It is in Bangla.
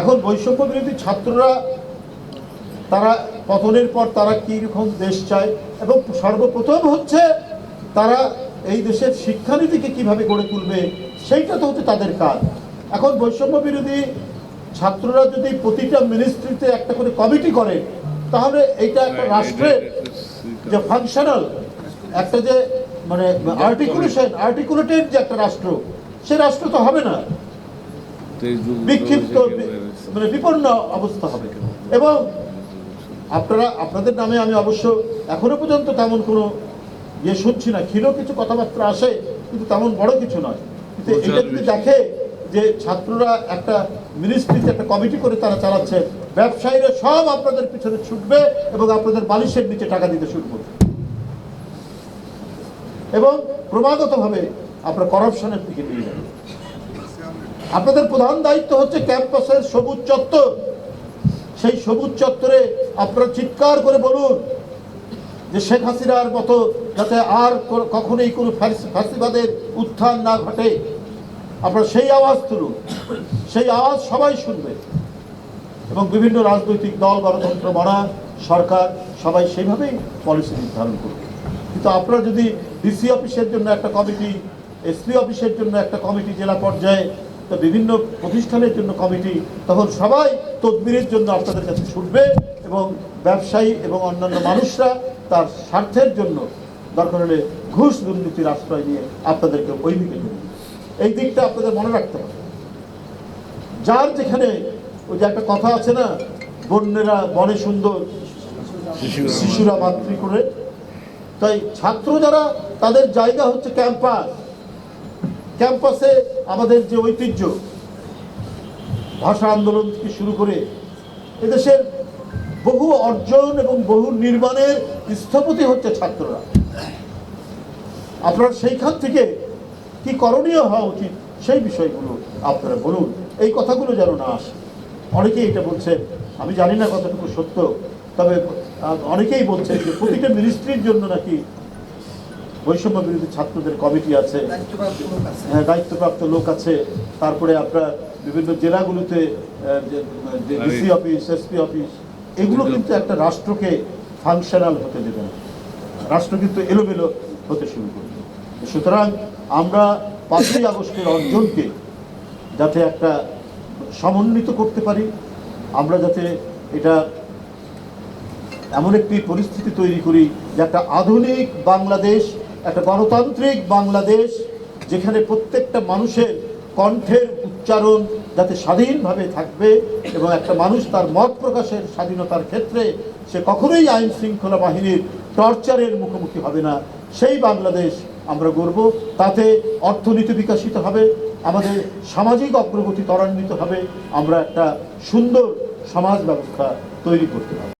এখন বৈষম্য বিরোধী ছাত্ররা তারা পতনের পর তারা কী রকম দেশ চায়? এবং সর্বপ্রথম হচ্ছে তারা এই দেশের শিক্ষানীতিকে কীভাবে গড়ে তুলবে সেইটা তো হচ্ছে তাদের কাজ। এখন বৈষম্য বিরোধী ছাত্ররা যদি প্রতিটা মিনিস্ট্রিতে একটা করে কমিটি করে তাহলে এইটা একটা রাষ্ট্রের যে ফাংশনাল একটা যে মানে আর্টিকুলেশন আর্টিকুলেটেড যে একটা রাষ্ট্র সে রাষ্ট্র তো হবে না। বিক্ষিপ্ত মানে বিপন্ন অবস্থা হবে এবং আপনারা আপনাদের নামে আমি অবশ্য এখনও পর্যন্ত তেমন কোনো ইয়ে শুনছি না। ক্ষীণ কিছু কথাবার্তা আসে কিন্তু তেমন বড় কিছু নয়। কিন্তু এটা যদি দেখে যে ছাত্ররা একটা মিনিস্ট্রিতে একটা কমিটি করে তারা চালাচ্ছে ব্যবসায়ীরা সব আপনাদের পিছনে ছুটবে এবং আপনাদের বালিশের নিচে টাকা দিতে শুরু করবে। এবং ক্রমাগতভাবে আপনার করাপশনের দিকে নিয়ে যাবে আপনাদের প্রধান দায়িত্ব হচ্ছে ক্যাম্পাসের সবুজ চত্বর। সেই সবুজ চত্বরে আপনারা চিৎকার করে বলুন যে শেখ হাসিনার মতো যাতে আর কখনোই কোনো ফ্যাসিবাদের উত্থান না ঘটে। আপনারা সেই আওয়াজ তুলুন। সেই আওয়াজ সবাই শুনবে। এবং বিভিন্ন রাজনৈতিক দল, গণতন্ত্র, মারা, সরকার, সবাই সেইভাবেই পলিসি নির্ধারণ করবে। কিন্তু আপনারা যদি ডিসি অফিসের জন্য একটা কমিটি এসপি অফিসের জন্য একটা কমিটি জেলা পর্যায়ে তো বিভিন্ন প্রতিষ্ঠানের জন্য কমিটি, তখন সবাই তদবিরের জন্য আপনাদের কাছে ছুটবে এবং ব্যবসায়ী এবং অন্যান্য মানুষরা তার স্বার্থের জন্য দরকার হলে ঘুষ দুর্নীতির আশ্রয় নিয়ে আপনাদেরকে ওই দিকে নেবে এই দিকটা আপনাদের মনে রাখতে হবে। যার যেখানে ওই যে একটা কথা আছে না, বন্যেরা বনে সুন্দর, শিশুরা মাতৃ করে। তাই ছাত্র যারা, তাদের জায়গা হচ্ছে ক্যাম্পাস। ক্যাম্পাসে আমাদের যে ঐতিহ্য, ভাষা আন্দোলন থেকে শুরু করে এদেশের বহু অর্জন এবং বহু নির্মাণের স্থপতি হচ্ছে ছাত্ররা। আপনার সেইখান থেকে কি করণীয় হওয়া উচিত সেই বিষয়গুলো আপনারা বলুন। এই কথাগুলো যেন না আসে। অনেকেই এটা বলছেন, আমি জানি না কতটুকু সত্য, তবে অনেকেই বলছেন যে প্রতিটা মিনিস্ট্রির জন্য নাকি বৈষম্য বিরোধী ছাত্রদের কমিটি আছে। হ্যাঁ দায়িত্বপ্রাপ্ত লোক আছে। তারপরে আপনার বিভিন্ন জেলাগুলোতে ডিসি অফিস এসপি অফিস এগুলো কিন্তু একটা রাষ্ট্রকে ফাংশনাল হতে দেবে না। রাষ্ট্র কিন্তু এলোমেলো হতে শুরু করবে। সুতরাং আমরা পাঁচই আগস্টের অর্জনকে যাতে একটা সমন্বিত করতে পারি আমরা যাতে এটা এমন একটি পরিস্থিতি তৈরি করি যে একটা আধুনিক বাংলাদেশ একটা গণতান্ত্রিক বাংলাদেশ যেখানে প্রত্যেকটা মানুষের কণ্ঠের উচ্চারণ যাতে স্বাধীনভাবে থাকবে এবং একটা মানুষ তার মত প্রকাশের স্বাধীনতার ক্ষেত্রে সে কখনোই আইন শৃঙ্খলা বাহিনীর টর্চারের মুখোমুখি হবে না। সেই বাংলাদেশ আমরা গড়ব, তাতে অর্থনীতি বিকশিত হবে, আমাদের সামাজিক অগ্রগতি ত্বরান্বিত হবে, আমরা একটা সুন্দর সমাজ ব্যবস্থা তৈরি করতে পারব।